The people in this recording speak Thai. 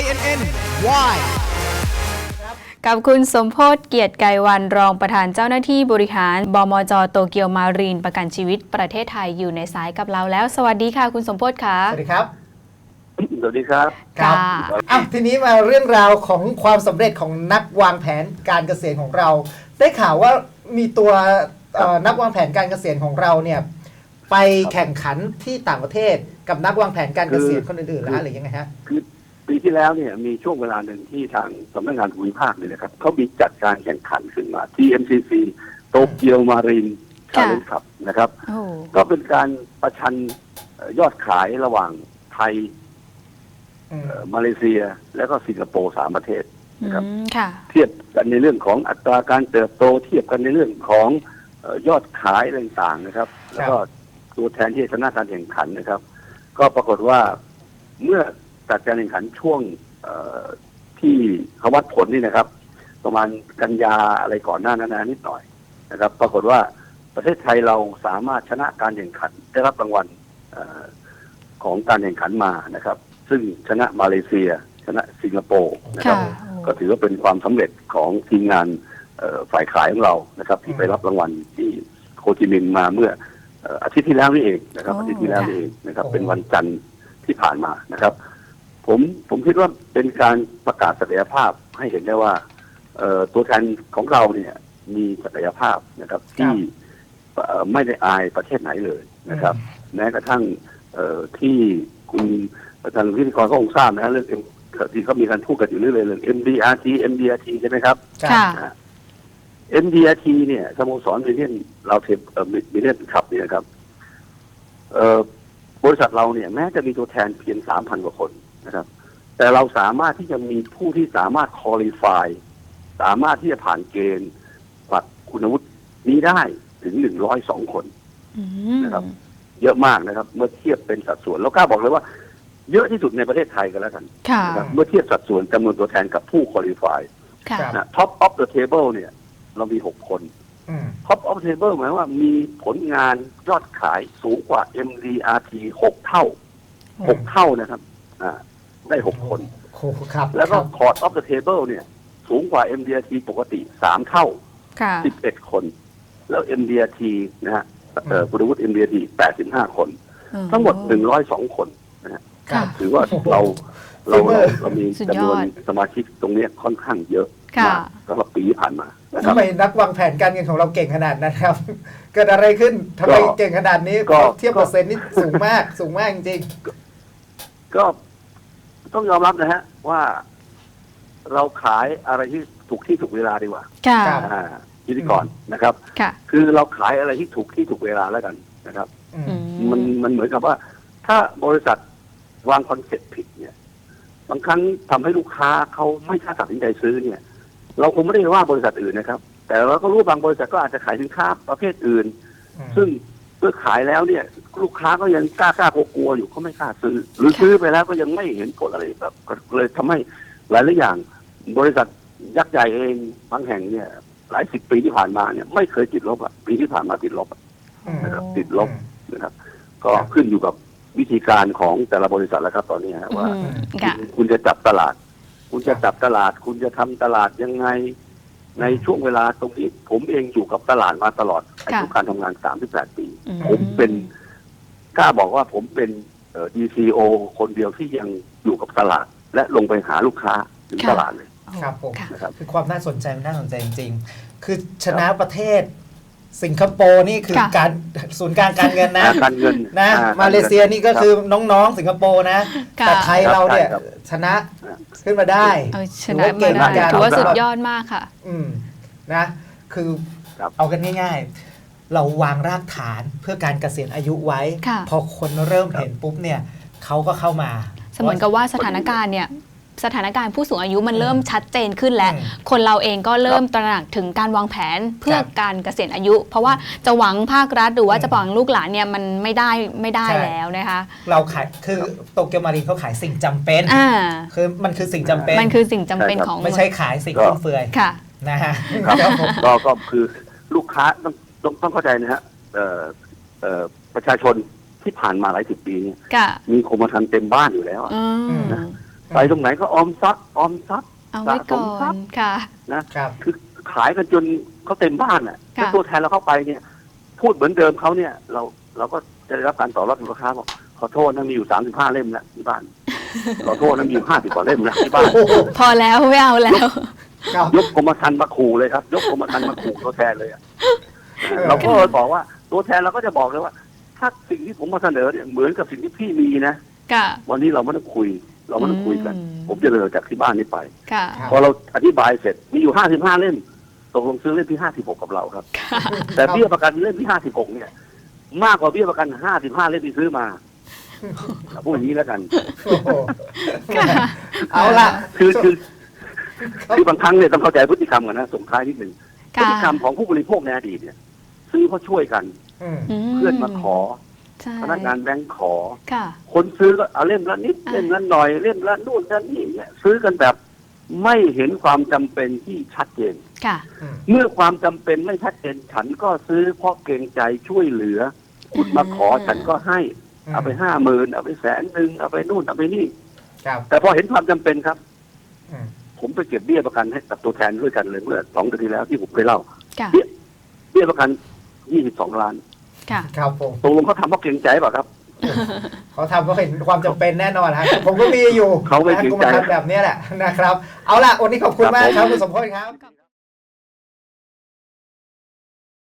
INN Why กับคุณสมโพศเกียรติไกรวันรองประธานเจ้าหน้าที่บริหาร บมจโตเกียวมารีนประกันชีวิตประเทศไทยอยู่ในสายกับเราแล้ว สวัสดีค่ะ คุณสมโพศค่ะ สวัสดีครับ สวัสดีครับค่ะอะทีนี้มาเรื่องราวของความสำเร็จของนักวางแผนการเกษตรของเรา ได้ข่าวว่ามีตัวเอ่อนักวางแผนการเกษตรของเราเนี่ยไปแข่งขันที่ต่างประเทศกับนักวางแผนการเกษตรคนอื่นๆแล้วหรือยังไงฮะ คือ ปีที่แล้วเนี่ยมีช่วงเวลาหนึ่งที่ทางสำนักงานภูมิภาคเนี่ยนะครับเขามีจัดการแข่งขันขึ้นมา TMCC โตเกียวมารีนชาค่ะเลนจ์ครับนะครับโอ้ก็เป็นการประชันเอ่อยอดขายระหว่างไทยอืมเอ่อมาเลเซียและก็สิงคโปร์สามประเทศนะครับอืมค่ะเทียบกันในเรื่องของอัตราการเติบโต เทียบกันในเรื่องของเอ่อยอดขายอะไรต่างๆนะครับ แล้วก็ตัวแทนที่จะชนะการแข่งขันนะครับ ก็ปรากฏว่าเมื่อ จัดการแข่งขันช่วงเอ่อที่เขาวัดผลนี่นะครับ ประมาณกันยาอะไรก่อนหน้านั้นนะนิดหน่อยนะครับ ปรากฏว่าประเทศไทยเราสามารถชนะการแข่งขันได้รับรางวัลเออของการแข่งขันมานะครับ ซึ่งชนะมาเลเซีย ชนะสิงคโปร์นะครับค่ะก็ถือว่าเป็นความสำเร็จของทีมงานเอ่อฝ่ายขายของเรานะครับ ที่ไปรับรางวัลที่โคจิมินห์มาเมื่อเอ่ออาทิตย์ที่แล้วนี่เองนะครับโอ้อาทิตย์ที่แล้วนี่เองนะครับโอ้เป็นวันจันทร์ที่ผ่านมานะครับ ผมผมคิดว่าเป็นการประกาศศักยภาพให้เห็นได้ว่าเอ่อตัวแทนของเราเนี่ยมีศักยภาพนะครับ ที่เอ่อไม่ได้อายประเทศไหนเลยนะครับ แม้กระทั่งเอ่อที่คุณทางพิธีกรก็คงทราบนะเรื่อง M- ที่เขามีการพูดกันอยู่เรื่อยๆเรื่อง MDRT MDRT ใช่ไหมครับค่ะนะ MDRT เนี่ยสโมสรมิเลียนเราเทปเอ่อมิเลียนขับเนี่ยนะครับเอ่อบริษัทเราเนี่ยแม้จะมีตัวแทนเพียงสามพันกว่าคน นะครับ แต่เราสามารถที่จะมีผู้ที่สามารถคอลี่ฟายสามารถที่จะผ่านเกณฑ์ปัดคุณวุฒินี้ได้ถึงหนึ่งร้อยสองคนอืมนะครับ เยอะมากนะครับ เมื่อเทียบเป็นสัดส่วน แล้วกล้าบอกเลยว่า เยอะที่สุดในประเทศไทยกันแล้วกันค่ะนะครับเมื่อเทียบสัดส่วนจำนวนตัวแทนกับผู้คอลี่ฟายค่ะครับนะท็อปออฟเดอะเทเบิลเนี่ย เรามีหกคนอืมท็อปออฟเทเบิลหมายว่ามีผลงานยอดขายสูงกว่า MDRT หกเท่าหกเท่านะครับ อ่า ได้หกคน โอ้โหครับแล้วก็ครับคอร์ดออฟเดอะเทเบิลเนี่ย สูงกว่า MDRT ปกติสามเท่าค่ะ สิบเอ็ดคน แล้ว MDRT นะฮะเอ่อคุณวุฒิ MDRT แปดสิบห้าคน ทั้งหมดหนึ่งร้อยสองคนนะฮะค่ะ ถือว่าเราเราเราเรามีสุดยจำนอวนดสมาชิกตรงเนี้ยค่อนข้างเยอะค่ะ มากสำหรับปีที่ผ่านมานะคทำรับไมนักวางแผนการเงินของเราเก่งขนาดนั้นครับ เกิดอะไรขึ้นทำไมก็เก่งขนาดนี้ก็ เทียบเปอร์เซ็นต์นี่สูงมาก สูงมากจริง ก็ ต้องยอมรับนะฮะ ว่าเราขายอะไรที่ถูกที่ถูกเวลาดีกว่าค่ะอ่าพิธีกรนะครับ ค่ะ คือเราขายอะไรที่ถูกที่ถูกเวลาแล้วกันนะครับๆอืมอืมันมันเหมือนกับว่า ถ้าบริษัทวางคอนเซ็ปต์ผิดเนี่ย บางครั้งทำให้ลูกค้าเขาไม่กล้าตัดสินใจซื้อเนี่ย เราคงไม่ได้ว่าบริษัทอื่นนะครับ แต่เราก็รู้บางบริษัทก็อาจจะขายสินค้าประเภทอื่น ซึ่งเมื่อขายแล้วเนี่ย ลูกค้าก็ยังกล้ากล้ากลัวๆอยู่เขาไม่กล้าซื้อ หรือซื้อไปแล้วก็ยังไม่เห็นผลอะไรแบบก็เลยทำให้หลายหลายๆอย่าง บริษัทยักษ์ใหญ่เองบางแห่งเนี่ย หลายสิบปีที่ผ่านมาเนี่ยไม่เคยติดลบอะปีที่ผ่านมาติดลบอะอืมนะครับติดลบนะครับ ก็ขึ้นอยู่กับวิธีการของแต่ละบริษัทแล้วครับตอนนี้ฮะว่าอืมค่ะคุณจะจับตลาด คุณจะจับตลาด คุณจะทำตลาดยังไง ในช่วงเวลาตรงนี้ผมเองอยู่กับตลาดมาตลอด อายุการทำงาน38ปีอืมผมเป็นกล้าบอกว่าผมเป็นเอ่อ DCO คนเดียวที่ยังอยู่กับตลาด และลงไปหาลูกค้าถึงค่ะตลาดเลยครับผมค่ะนะครับคือความน่าสนใจมันน่าสนใจจริงๆ คือชนะประเทศสิงคโปร์นี่คือค่ะการศูนย์กลางการเงินนะการเงินนะอ่มาเลเซียนี่ก็คือน้องๆ สิงคโปร์นะค่ะแต่ไทยเราเนี่ยครับชนะขึ้นมาได้เอาชถือนะว่าเก่มางได้มากถือว่าครับสุดยอดมากค่ะ อืมนะ คือครับเอากันง่ายๆ เราวางรากฐานเพื่อการเกษียณอายุไว้ ค่ะ พอคนเริ่มเห็นปุ๊บเนี่ยเขาก็เข้ามา เสมือนกับว่าสถานการณ์เนี่ยสถานการณ์ผู้สูงอายุมันเริ่มชัดเจนขึ้นแล้ว อืมคนเราเองก็เริ่มตระหนักถึงการวางแผนเพื่อครับการเกษียณอายุ เพราะว่าจะหวังภาครัฐหรือว่าอืมจะหวังลูกหลานเนี่ยมันไม่ได้ไม่ได้ใช่ แล้วนะคะเราขายคือโตเกียวมารีนเขาขายสิ่งจำเป็น อ่าคือมันคือสิ่งจำเป็น มันคือสิ่งจำเป็นใช่ครับของไม่ใช่ขายสิ่งฟุ่มเฟือยค่ะ นะฮะครับ ครับผมก็ก็คือลูกค้าต้อง ต้องต้องเข้าใจนะฮะเอ่อเอ่อประชาชนที่ผ่านมาหลายสิบปีเนี่ยค่ะมีโคมธรรม์เต็มบ้านอยู่แล้วอะอืมอืมไปตรงไหนก็ออมทรัพย์ออมทรัพย์ เอาไว้ก่อสะสมทรันพย์ค่ะนะครับ คือขายกันจนเขาเต็มบ้านอะค่ะ ถ้าตัวแทนเราเข้าไปเนี่ย พูดเหมือนเดิมเขาเนี่ย เราเราก็จะได้รับการตอบรับจากลูกค้าบอกขอโทษนะมีอยู่สามสิบห้าเล่มแล้วที่บ้าน ขอโทษนะมีอยู่ห้าสิบกว่าเล่มแล้วที่บ้านโอ้โหพอแล้วไม่เอาแล้ว ครับ ยกกรมธรรม์มาขู่เลยครับ ยกกรมธรรม์มาขู่ตัวแทนเลยอะ เออเราก็บอกว่าตัวแทนเราก็จะบอกเลยว่า ถ้าสิ่งที่ผมมาเสนอเนี่ยเหมือนกับสิ่งที่พี่มีนะค่ะวันนี้เราไม่ต้องคุย เราไม่ต้องคุยกันอืมผมจะเลยออกจากที่บ้านนี้ไปค่ะครับพอเราอธิบายเสร็จมีอยู่ห้าสิบห้าเล่มตกลงซื้อเล่มที่ห้าสิบหกกับเราครับค่ะแต่เบี้ยประกันเล่มที่ห้าสิบหกเนี่ย มากกว่าเบี้ยประกันห้าสิบห้าเล่มที่ซื้อมาพูดอย่างนี้แล้วกันโอ้โหค่ะเอาละคือคือคือบางครั้งเนี่ยต้องเข้าใจพฤติกรรมกันนะส่งท้ายนิดหนึ่งพฤค่ะติกรรมของผู้บริโภคในอดีตเนี่ย ซื้อเพราะช่วยกัน อืมมเพื่อนมาขอ ใช่พนักงานแบงค์ขอ ค่ะ คนซื้อก็เอาเล่มละนิดอ่า เล่มละหน่อยเล่มละนู่นละนี่เนี่ยซื้อกันแบบไม่เห็นความจำเป็นที่ชัดเจน ค่ะ อืม เมื่อความจำเป็นไม่ชัดเจนฉันก็ซื้อเพราะเกรงใจช่วยเหลือ คุณมาขอฉันก็ให้ เอาไปห้าหมื่นเอาไปแสนหนึ่งเอาไปนู่นเอาไปนี่ ครับแต่พอเห็นความจำเป็นครับ อืมผมไปเก็บเบี้ยประกันให้กับตัวแทนด้วยกันเลยเมื่อสองเดือนที่แล้วที่ผมเคยเล่าค่ะ เบี้ยประกัน ยี่สิบสองล้านค่ะ ครับผมตกลงเขาทำเพราะเกรงใจเปล่ะครับ เขาทำเพราะเห็นความจำเป็นแน่นอนฮะผมก็มีอยู่เขาไม่นะเกรงกรมใจธรรม์แบบเนี้ยแหละนะครับ เอาละวันนี้ขอบคุณมากครับคุณสมพลครับขอบ